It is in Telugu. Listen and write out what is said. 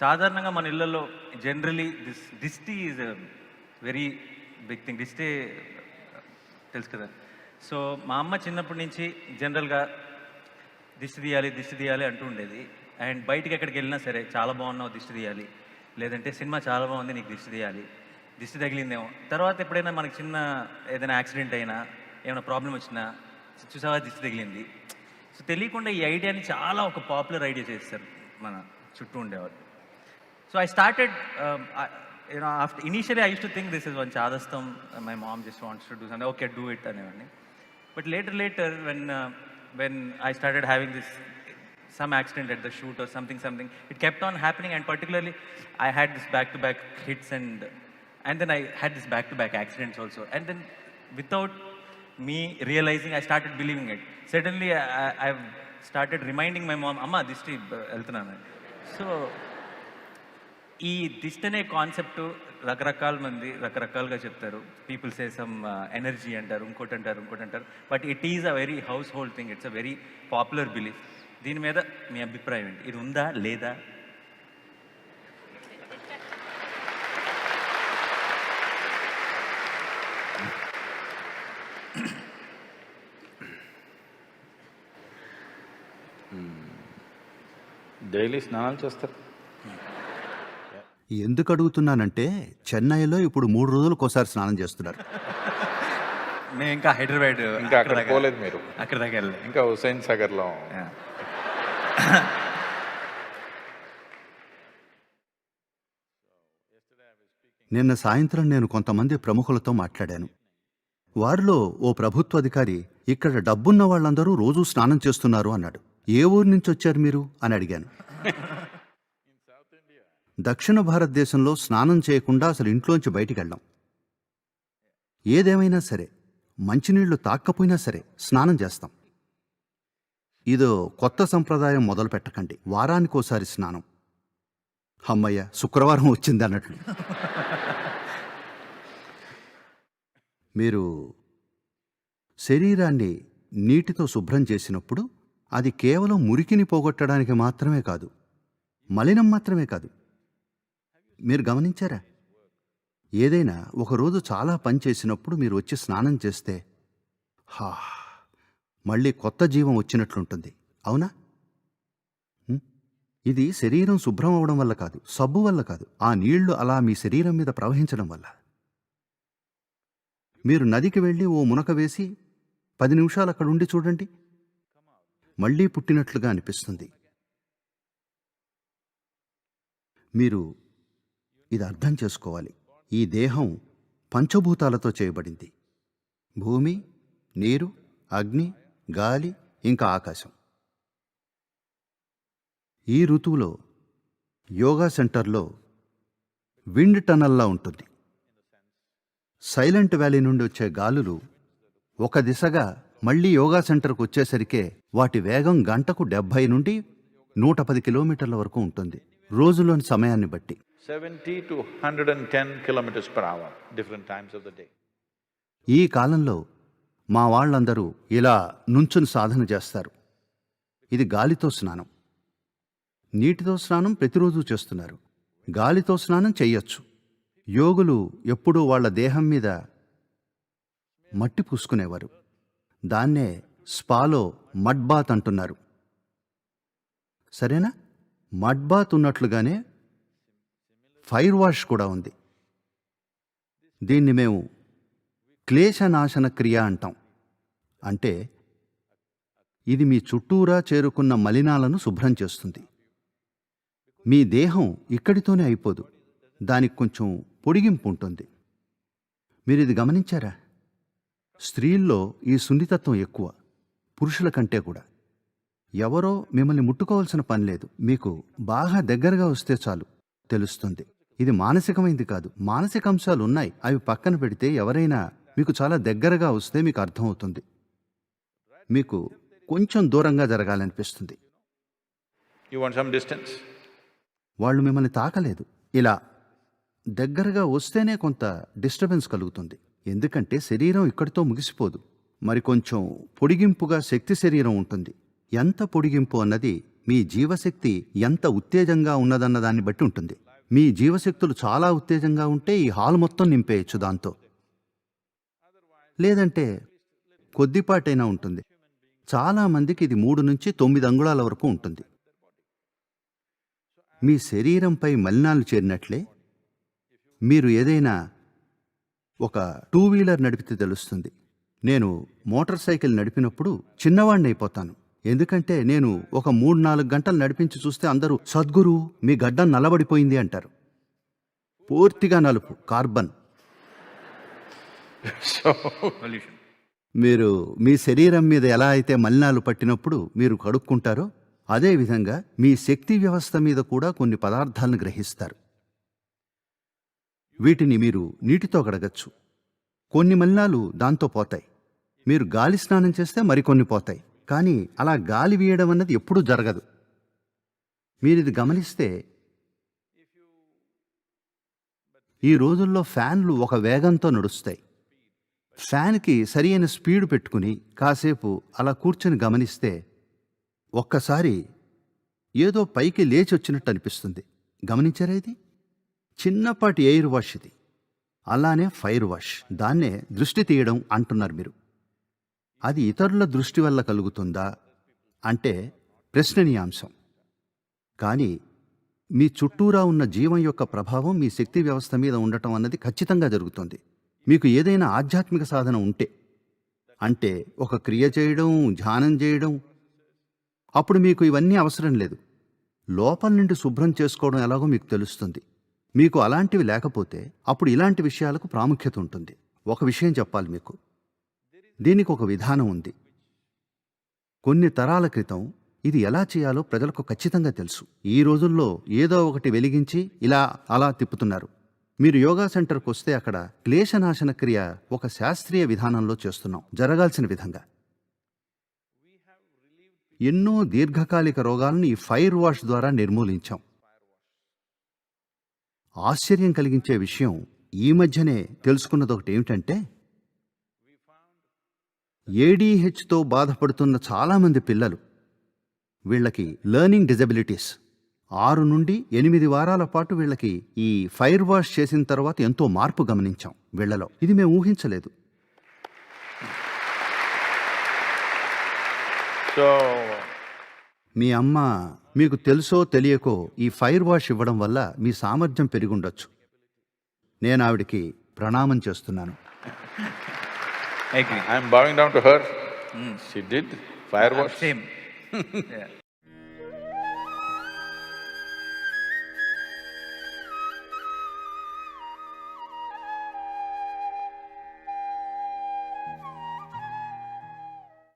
సాధారణంగా మన ఇళ్ళల్లో generally this dishti is very big thing దిష్టి తెలుసు కదా. సో మా అమ్మ చిన్నప్పటి నుంచి జనరల్గా దిష్టి తీయాలి దిష్టి తీయాలి అంటూ ఉండేది. అండ్ బయటికి ఎక్కడికి వెళ్ళినా సరే చాలా బాగున్నావు దిష్టి తీయాలి. లేదంటే సినిమా చాలా బాగుంది నీకు దిష్టి తీయాలి. దిష్టి తగిలిందేమో. తర్వాత ఎప్పుడైనా మనకి చిన్న ఏదైనా యాక్సిడెంట్ అయినా ఏమైనా ప్రాబ్లం వచ్చినా చూసావా దిష్టి తగిలింది. సో తెలియకుండా ఈ ఐడియాని చాలా ఒక పాపులర్ ఐడియా చేస్తారు మన చుట్టూ ఉండేవాళ్ళు. So I started, um, I, you know, after, initially I used to think this is one chadastam, my mom just wants to do something, okay, do it. And. But later, later, when, uh, when I started having this, some accident at the shoot or something, something, it kept on happening and particularly I had this back-to-back hits and, and then I had this back-to-back accidents also. And then without me realizing, I started believing it. Suddenly I, I, have started reminding my mom, Amma, this trip, uh, So, ఈ దిస్ట్ అనే కాన్సెప్ట్ రకరకాల మంది రకరకాలుగా చెప్తారు. పీపుల్ సే సమ్ ఎనర్జీ అంటారు ఇంకోటి అంటారు ఇంకోటి అంటారు. But it is a very household thing it's a very popular belief దీని మీద మీ అభిప్రాయం ఏంటి? ఇది ఉందా లేదా? Hmm. డైలీ స్నానాలు చేస్తారు. ఎందుకు అడుగుతున్నానంటే చెన్నైలో ఇప్పుడు మూడు రోజులకు ఒకసారి స్నానం చేస్తున్నారు. మేము ఇంకా హైదరాబాద్ ఇంకా అక్కడ పోలేదు మీరు. అక్కడ దాకా వెళ్ళలేదు. ఇంకా హుసైన్ సాగర్లో. Yeah. నిన్న సాయంత్రం నేను కొంతమంది ప్రముఖులతో మాట్లాడాను. వారిలో ఓ ప్రభుత్వ అధికారి ఇక్కడ డబ్బున్న వాళ్ళందరూ రోజూ స్నానం చేస్తున్నారు అన్నాడు. ఏ ఊరు నుంచి వచ్చారు మీరు? అని అడిగాను. దక్షిణ భారతదేశంలో స్నానం చేయకుండా అసలు ఇంట్లోంచి బయటికి వెళ్ళాం. ఏదేమైనా సరే మంచినీళ్ళు తాక్కపోయినా సరే స్నానం చేస్తాం. ఇదో కొత్త సంప్రదాయం మొదలు పెట్టకండి. వారానికోసారి స్నానం. అమ్మయ్య శుక్రవారం వచ్చింది అన్నట్లు. మీరు శరీరాన్ని నీటితో శుభ్రం చేసినప్పుడు అది కేవలం మురికిని పోగొట్టడానికి మాత్రమే కాదు మలినం మాత్రమే కాదు మీరు గమనించారా? ఏదైనా ఒకరోజు చాలా పని చేసినప్పుడు మీరు వచ్చి స్నానం చేస్తే హా మళ్ళీ కొత్త జీవం వచ్చినట్లుంటుంది. అవునా? ఇది శరీరం శుభ్రం అవడం వల్ల కాదు సబ్బు వల్ల కాదు ఆ నీళ్ళు అలా మీ శరీరం మీద ప్రవహించడం వల్ల. మీరు నదికి వెళ్ళి ఓ మునక వేసి పది నిమిషాలు అక్కడ ఉండి చూడండి. మళ్ళీ పుట్టినట్లుగా అనిపిస్తుంది. మీరు ఇది అర్థం చేసుకోవాలి. ఈ దేహం పంచభూతాలతో చేయబడింది. భూమి నీరు అగ్ని గాలి ఇంకా ఆకాశం. ఈ ఋతువులో యోగా సెంటర్లో విండ్ టనల్లా ఉంటుంది. సైలెంట్ వ్యాలీ నుండి వచ్చే గాలులు ఒక దిశగా మళ్ళీ యోగా సెంటర్కు వచ్చేసరికే వాటి వేగం గంటకు డెబ్భై నుండి నూట పది కిలోమీటర్ల వరకు ఉంటుంది. రోజులోని సమయాన్ని బట్టి. Seventy to hundred and ten kilometres per hour different times of the day. ఈ కాలంలో మా వాళ్ళందరూ ఇలా నుంచుని సాధన చేస్తారు. ఇది గాలితో స్నానం. నీటితో స్నానం ప్రతిరోజు చేస్తున్నారు. గాలితో స్నానం చెయ్యొచ్చు. యోగులు ఎప్పుడూ వాళ్ళ దేహం మీద మట్టి పూసుకునేవారు. దాన్నే స్పాలో మడ్బాత్ అంటున్నారు. సరేనా? మడ్బాత్ ఉన్నట్లుగానే ఫైర్ వాష్ కూడా ఉంది. దీన్ని మేము క్లేశనాశన క్రియ అంటాం. అంటే ఇది మీ చుట్టూరా చేరుకున్న మలినాలను శుభ్రం చేస్తుంది. మీ దేహం ఇక్కడితోనే అయిపోదు. దానికి కొంచెం పొడిగింపు ఉంటుంది. మీరు ఇది గమనించారా? స్త్రీల్లో ఈ సున్నితత్వం ఎక్కువ. పురుషుల కంటే కూడా. ఎవరో మిమ్మల్ని ముట్టుకోవాల్సిన పని లేదు. మీకు బాగా దగ్గరగా వస్తే చాలు తెలుస్తుంది. ఇది మానసికమైంది కాదు. మానసిక అంశాలు ఉన్నాయి. అవి పక్కన పెడితే ఎవరైనా మీకు చాలా దగ్గరగా వస్తే మీకు అర్థమవుతుంది. మీకు కొంచెం దూరంగా జరగాలనిపిస్తుంది. యూ వాంట్ సమ్ డిస్టెన్స్ వాళ్ళు మిమ్మల్ని తాకలేదు. ఇలా దగ్గరగా వస్తేనే కొంత డిస్టర్బెన్స్ కలుగుతుంది. ఎందుకంటే శరీరం ఇక్కడితో ముగిసిపోదు. మరి కొంచెం పొడిగింపుగా శక్తి శరీరం ఉంటుంది. ఎంత పొడిగింపు అన్నది మీ జీవశక్తి ఎంత ఉత్తేజంగా ఉన్నదన్న దాన్ని బట్టి ఉంటుంది. మీ జీవశక్తులు చాలా ఉత్తేజంగా ఉంటే ఈ హాల్ మొత్తం నింపేయచ్చు దాంతో. లేదంటే కొద్దిపాటైనా ఉంటుంది. చాలా మందికి ఇది మూడు నుంచి తొమ్మిది అంగుళాల వరకు ఉంటుంది. మీ శరీరంపై మలినాలు చేరినట్లే మీరు ఏదైనా ఒక టూ వీలర్ నడిపితే తెలుస్తుంది. నేను మోటార్ సైకిల్ నడిపినప్పుడు చిన్నవాణ్ణి అయిపోతాను ఎందుకంటే నేను ఒక మూడు నాలుగు గంటలు నడిపించి చూస్తే అందరూ సద్గురు మీ గడ్డం నల్లబడిపోయింది అంటారు. పూర్తిగా నలుపు కార్బన్. మీరు మీ శరీరం మీద ఎలా అయితే మలినాలు పట్టినప్పుడు మీరు కడుక్కుంటారో అదేవిధంగా మీ శక్తి వ్యవస్థ మీద కూడా కొన్ని పదార్థాలను గ్రహిస్తారు. వీటిని మీరు నీటితో కడగచ్చు కొన్ని మలినాలు దాంతో పోతాయి. మీరు గాలి స్నానం చేస్తే మరికొన్ని పోతాయి. కానీ అలా గాలి వీయడం అన్నది ఎప్పుడూ జరగదు. మీరు ఇది గమనిస్తే ఈ రోజుల్లో ఫ్యాన్లు ఒక వేగంతో నడుస్తాయి. ఫ్యాన్కి సరి అయిన స్పీడ్ పెట్టుకుని కాసేపు అలా కూర్చొని గమనిస్తే ఒక్కసారి ఏదో పైకి లేచి వచ్చినట్టు అనిపిస్తుంది. గమనించారా ఇది? చిన్నపాటి ఎయిర్ వాష్ ఇది. అలానే ఫైర్ వాష్. దాన్నే దృష్టి తీయడం అంటున్నారు మీరు. అది ఇతరుల దృష్టి వల్ల కలుగుతుందా అంటే ప్రశ్ననీయాంశం. కానీ మీ చుట్టూరా ఉన్న జీవం యొక్క ప్రభావం మీ శక్తి వ్యవస్థ మీద ఉండటం అన్నది ఖచ్చితంగా జరుగుతుంది. మీకు ఏదైనా ఆధ్యాత్మిక సాధన ఉంటే అంటే ఒక క్రియ చేయడం ధ్యానం చేయడం అప్పుడు మీకు ఇవన్నీ అవసరం లేదు. లోపల నుండి శుభ్రం చేసుకోవడం ఎలాగో మీకు తెలుస్తుంది. మీకు అలాంటివి లేకపోతే అప్పుడు ఇలాంటి విషయాలకు ప్రాముఖ్యత ఉంటుంది. ఒక విషయం చెప్పాలి మీకు. దీనికి ఒక విధానం ఉంది. కొన్ని తరాల క్రితం ఇది ఎలా చేయాలో ప్రజలకు ఖచ్చితంగా తెలుసు. ఈ రోజుల్లో ఏదో ఒకటి వెలిగించి ఇలా అలా తిప్పుతున్నారు. మీరు యోగా సెంటర్కి వస్తే అక్కడ క్లేశనాశన క్రియ ఒక శాస్త్రీయ విధానంలో చేస్తున్నాం. జరగాల్సిన విధంగా. ఎన్నో దీర్ఘకాలిక రోగాలను ఈ ఫైర్ వాష్ ద్వారా నిర్మూలించాం. ఆశ్చర్యం కలిగించే విషయం ఈ మధ్యనే తెలుసుకున్నది ఒకటి ఏమిటంటే ఏడీహెచ్తో బాధపడుతున్న చాలామంది పిల్లలు. వీళ్ళకి లెర్నింగ్ డిజబిలిటీస్ ఆరు నుండి ఎనిమిది వారాల పాటు వీళ్ళకి ఈ ఫైర్ వాష్ చేసిన తర్వాత ఎంతో మార్పు గమనించాం వీళ్ళలో. ఇది మేము ఊహించలేదు. మీ అమ్మ మీకు తెలుసో తెలియకో ఈ ఫైర్ వాష్ ఇవ్వడం వల్ల మీ సామర్థ్యం పెరిగుండొచ్చు నేను ఆవిడికి ప్రణామం చేస్తున్నాను. Agree. I'm bowing down to her. Mm. She did, fire wash. Same. yeah.